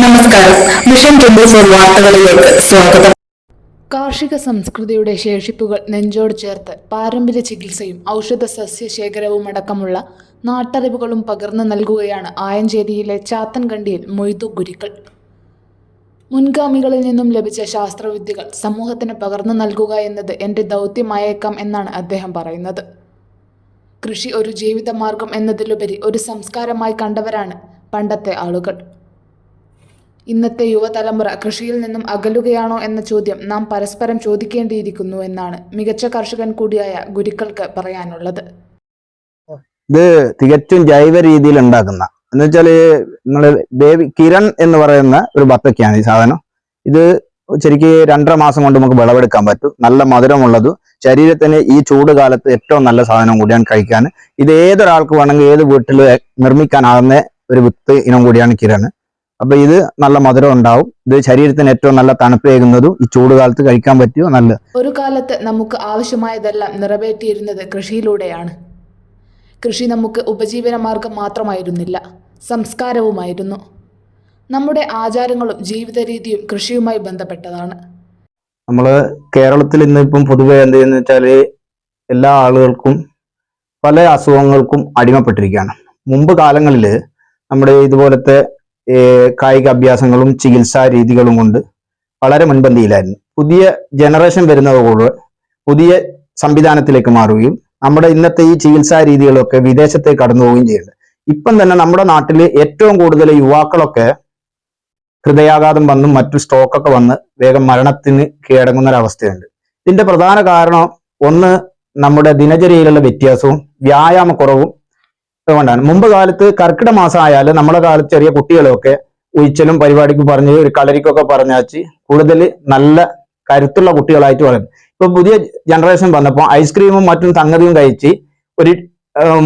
നമസ്കാരം. മിഷൻ വാർത്തകളിലേക്ക് സ്വാഗതം. കാർഷിക സംസ്കൃതിയുടെ ശേഷിപ്പുകൾ നെഞ്ചോട് ചേർത്ത് പാരമ്പര്യ ചികിത്സയും ഔഷധ സസ്യ ശേഖരവും അടക്കമുള്ള നാട്ടറിവുകളും പകർന്നു നൽകുകയാണ് ആയഞ്ചേരിയിലെ ചാത്തൻകണ്ടിയിൽ മൊയ്തു ഗുരുക്കൾ. മുൻഗാമികളിൽ നിന്നും ലഭിച്ച ശാസ്ത്രവിദ്യകൾ സമൂഹത്തിന് പകർന്നു നൽകുക എന്നത് എന്റെ ദൗത്യമായേക്കാം എന്നാണ് അദ്ദേഹം പറയുന്നത്. കൃഷി ഒരു ജീവിതമാർഗം എന്നതിലുപരി ഒരു സംസ്കാരമായി കണ്ടവരാണ് പണ്ടത്തെ ആളുകൾ. ഇന്നത്തെ യുവതലമുറ കൃഷിയിൽ നിന്നും അകലുകയാണോ എന്ന ചോദ്യം നാം പരസ്പരം ചോദിക്കേണ്ടിയിരിക്കുന്നു എന്നാണ് മികച്ച കർഷകൻ കൂടിയായ ഗുരുക്കൾക്ക് പറയാനുള്ളത്. ഇത് തികച്ചും ജൈവ രീതിയിൽ ഉണ്ടാക്കുന്ന എന്ന് വെച്ചാൽ നിങ്ങൾ ബേബി കിരൺ എന്ന് പറയുന്ന ഒരു ബത്തക്കയാണ് ഈ സാധനം. ഇത് ശരിക്ക് രണ്ടര മാസം കൊണ്ട് നമുക്ക് വിളവെടുക്കാൻ പറ്റും. നല്ല മധുരമുള്ളതും. ശരീരത്തിന് ഈ ചൂട് കാലത്ത് ഏറ്റവും നല്ല സാധനം കൂടിയാണ് കഴിക്കാൻ. ഇത് ഏതൊരാൾക്ക് വേണമെങ്കിൽ ഏത് വീട്ടിൽ നിർമ്മിക്കാനാകുന്ന ഒരു വിത്ത് ഇനം കൂടിയാണ് കിരൺ. അപ്പൊ ഇത് നല്ല മധുരം ഉണ്ടാവും. ഇത് ശരീരത്തിന് ഏറ്റവും നല്ല തണുപ്പേകുന്നതും ഈ ചൂട് കാലത്ത് കഴിക്കാൻ പറ്റിയോ നല്ല ഒരു കാലത്ത് നമുക്ക് ആവശ്യമായതെല്ലാം നിറവേറ്റിയിരുന്നത് കൃഷിയിലൂടെയാണ്. കൃഷി നമുക്ക് ഉപജീവന മാർഗം മാത്രമായിരുന്നില്ല സംസ്കാരവുമായിരുന്നു. നമ്മുടെ ആചാരങ്ങളും ജീവിത രീതിയും കൃഷിയുമായി ബന്ധപ്പെട്ടതാണ്. നമ്മൾ കേരളത്തിൽ ഇന്ന് ഇപ്പം പൊതുവെ എന്ത് ചെയ്യുന്ന വെച്ചാൽ എല്ലാ ആളുകൾക്കും പല അസുഖങ്ങൾക്കും അടിമപ്പെട്ടിരിക്കുകയാണ്. മുമ്പ് കാലങ്ങളിൽ നമ്മുടെ ഇതുപോലത്തെ കായിക അഭ്യാസങ്ങളും ചികിത്സാ രീതികളും കൊണ്ട് വളരെ മുൻപന്തിയിലായിരുന്നു. പുതിയ ജനറേഷൻ വരുന്നതോടെ പുതിയ സംവിധാനത്തിലേക്ക് മാറുകയും നമ്മുടെ ഇന്നത്തെ ഈ ചികിത്സാ രീതികളൊക്കെ വിദേശത്തേക്ക് കടന്നു പോവുകയും ചെയ്യുന്നുണ്ട് ഇപ്പം തന്നെ നമ്മുടെ നാട്ടിൽ ഏറ്റവും കൂടുതൽ യുവാക്കളൊക്കെ ഹൃദയാഘാതം വന്നും മറ്റു സ്ട്രോക്കൊക്കെ വന്ന് വേഗം മരണത്തിന് കീഴടങ്ങുന്ന ഒരവസ്ഥയുണ്ട്. ഇതിന്റെ പ്രധാന കാരണം ഒന്ന് നമ്മുടെ ദിനചര്യയിലുള്ള വ്യത്യാസവും വ്യായാമക്കുറവും കൊണ്ടാണ് മുമ്പ് കാലത്ത് കർക്കിട മാസം ആയാലും നമ്മുടെ കാലത്ത് ചെറിയ കുട്ടികളൊക്കെ ഉയിച്ചലും പരിപാടിക്ക് പറഞ്ഞ് ഒരു കളരിക്കൊക്കെ പറഞ്ഞാച്ച് കൂടുതൽ നല്ല കരുത്തുള്ള കുട്ടികളായിട്ട് വളരും. ഇപ്പൊ പുതിയ ജനറേഷൻ വന്നപ്പോൾ ഐസ്ക്രീമും മറ്റും സംഗതിയും കഴിച്ച് ഒരു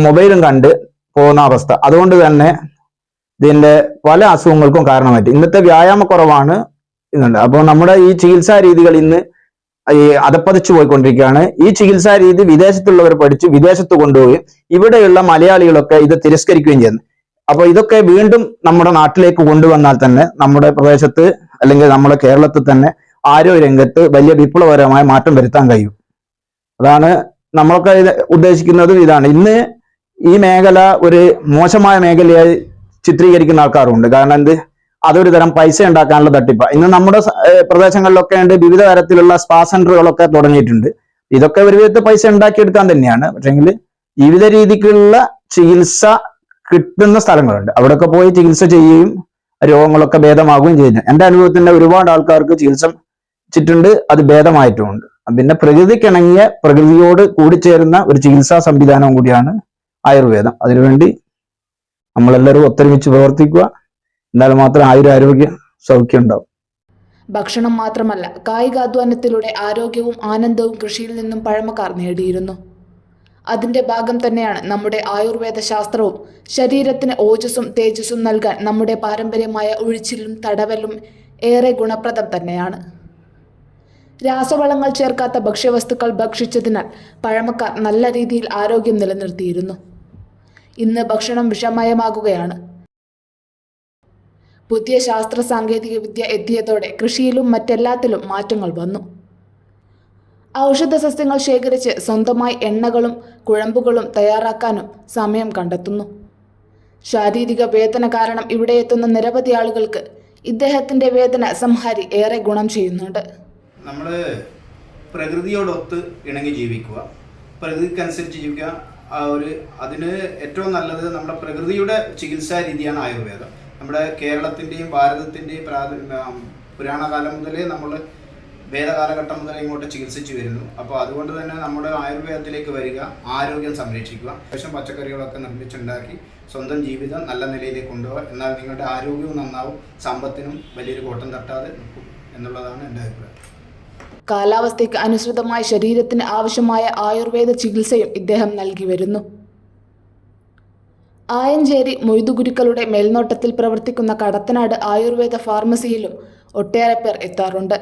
മൊബൈലും കണ്ട് പോകുന്ന അവസ്ഥ. അതുകൊണ്ട് തന്നെ ഇതിന്റെ പല അസുഖങ്ങൾക്കും കാരണമായിട്ട്. ഇന്നത്തെ വ്യായാമക്കുറവാണ് ഇന്നുണ്ട് അപ്പോൾ നമ്മുടെ ഈ ചികിത്സാ രീതികൾ ഇന്ന് അതപ്പതിച്ചു പോയിക്കൊണ്ടിരിക്കുകയാണ്. ഈ ചികിത്സാ രീതി വിദേശത്തുള്ളവർ പഠിച്ചു വിദേശത്ത് കൊണ്ടുപോയി ഇവിടെയുള്ള മലയാളികളൊക്കെ ഇത് തിരസ്കരിക്കുകയും ചെയ്യുന്നു. അപ്പൊ ഇതൊക്കെ വീണ്ടും നമ്മുടെ നാട്ടിലേക്ക് കൊണ്ടുവന്നാൽ തന്നെ നമ്മുടെ പ്രദേശത്ത് അല്ലെങ്കിൽ നമ്മുടെ കേരളത്തിൽ തന്നെ ആരോഗ്യ രംഗത്ത് വലിയ വിപ്ലവകരമായ മാറ്റം വരുത്താൻ കഴിയും. അതാണ് നമ്മളൊക്കെ ഉദ്ദേശിക്കുന്നതും ഇതാണ്. ഇന്ന് ഈ മേഖല ഒരു മോശമായ മേഖലയായി ചിത്രീകരിക്കുന്ന ആൾക്കാരുണ്ട്. കാരണം എന്ത്? അതൊരു തരം പൈസ ഉണ്ടാക്കാനുള്ള തട്ടിപ്പ. ഇന്ന് നമ്മുടെ പ്രദേശങ്ങളിലൊക്കെ ഉണ്ട് വിവിധ തരത്തിലുള്ള സ്പാ സെന്ററുകളൊക്കെ തുടങ്ങിയിട്ടുണ്ട്. ഇതൊക്കെ ഒരു വിധത്തിൽ പൈസ ഉണ്ടാക്കിയെടുക്കാൻ തന്നെയാണ്. പക്ഷെങ്കിൽ വിവിധ രീതിക്കുള്ള ചികിത്സ കിട്ടുന്ന സ്ഥലങ്ങളുണ്ട്. അവിടെയൊക്കെ പോയി ചികിത്സ ചെയ്യുകയും രോഗങ്ങളൊക്കെ ഭേദമാകുകയും ചെയ്യുന്നു. എന്റെ അനുഭവത്തിന്റെ ഒരുപാട് ആൾക്കാർക്ക് ചികിത്സ ചിട്ടുണ്ട് അത് ഭേദമായിട്ടുമുണ്ട് പിന്നെ പ്രകൃതിക്കിണങ്ങിയ പ്രകൃതിയോട് കൂടിച്ചേരുന്ന ഒരു ചികിത്സാ സംവിധാനവും കൂടിയാണ് ആയുർവേദം. അതിനുവേണ്ടി നമ്മളെല്ലാവരും ഒത്തൊരുമിച്ച് പ്രവർത്തിക്കുക. എന്നാൽ മാത്രം ആയുരാരോഗ്യ സൗഖ്യം ഉണ്ടാവും. ഭക്ഷണം മാത്രമല്ല കായികാധ്വാനത്തിലൂടെ ആരോഗ്യവും ആനന്ദവും കൃഷിയിൽ നിന്നും പഴമക്കാർ നേടിയിരുന്നു. അതിന്റെ ഭാഗം തന്നെയാണ് നമ്മുടെ ആയുർവേദ ശാസ്ത്രവും. ശരീരത്തിന് ഓജസ്സും തേജസ്സും നൽകാൻ നമ്മുടെ പാരമ്പര്യമായ ഒഴിച്ചിലും തടവലും ഏറെ ഗുണപ്രദം തന്നെയാണ്. രാസവളങ്ങൾ ചേർക്കാത്ത ഭക്ഷ്യവസ്തുക്കൾ ഭക്ഷിച്ചതിനാൽ പഴമക്കാർ നല്ല രീതിയിൽ ആരോഗ്യം നിലനിർത്തിയിരുന്നു. ഇന്ന് ഭക്ഷണം വിഷമയമാകുകയാണ്. പുതിയ ശാസ്ത്ര സാങ്കേതിക വിദ്യ എത്തിയതോടെ കൃഷിയിലും മറ്റെല്ലാത്തിലും മാറ്റങ്ങൾ വന്നു. ഔഷധ സസ്യങ്ങൾ ശേഖരിച്ച് സ്വന്തമായി എണ്ണകളും കുഴമ്പുകളും തയ്യാറാക്കാനും സമയം കണ്ടെത്തുന്നു. ശാരീരിക വേദന കാരണം ഇവിടെ എത്തുന്ന നിരവധി ആളുകൾക്ക് ഇദ്ദേഹത്തിന്റെ വേദന സംഹാരി ഏറെ ഗുണം ചെയ്യുന്നുണ്ട്. നമ്മൾ പ്രകൃതിയോടൊത്ത് ഇണങ്ങി ജീവിക്കുക. പ്രകൃതിക്കനുസരിച്ച് ജീവിക്കുക. ഒരു അതിന് ഏറ്റവും നല്ലത് നമ്മുടെ പ്രകൃതിയുടെ ചികിത്സാ രീതിയാണ് ആയുർവേദം. നമ്മുടെ കേരളത്തിന്റെയും ഭാരതത്തിന്റെയും പ്രാ പുരാണകാലം മുതലേ നമ്മൾ വേദകാലഘട്ടം മുതലേ ഇങ്ങോട്ട് ചികിത്സിച്ചു വരുന്നു. അപ്പോൾ അതുകൊണ്ട് തന്നെ നമ്മുടെ ആയുർവേദത്തിലേക്ക് വരിക ആരോഗ്യം സംരക്ഷിക്കുക ശേഷം പച്ചക്കറികളൊക്കെ നിർമ്മിച്ചുണ്ടാക്കി സ്വന്തം ജീവിതം നല്ല നിലയിലേക്ക് കൊണ്ടുപോകുക എന്നാൽ നിങ്ങളുടെ ആരോഗ്യവും നന്നാവും സമ്പത്തിനും വലിയൊരു കോട്ടം തട്ടാതെ നിൽക്കും എന്നുള്ളതാണ് എന്റെ അഭിപ്രായം. കാലാവസ്ഥയ്ക്ക് അനുസൃതമായ ശരീരത്തിന് ആവശ്യമായ ആയുർവേദ ചികിത്സയും ഇദ്ദേഹം നൽകി വരുന്നു. ആയഞ്ചേരി മൊയ്തുഗുരുക്കളുടെ മേൽനോട്ടത്തിൽ പ്രവർത്തിക്കുന്ന കടത്തനാട് ആയുർവേദ ഫാർമസിയിലും ഒട്ടേറെ പേർ എത്താറുണ്ട്.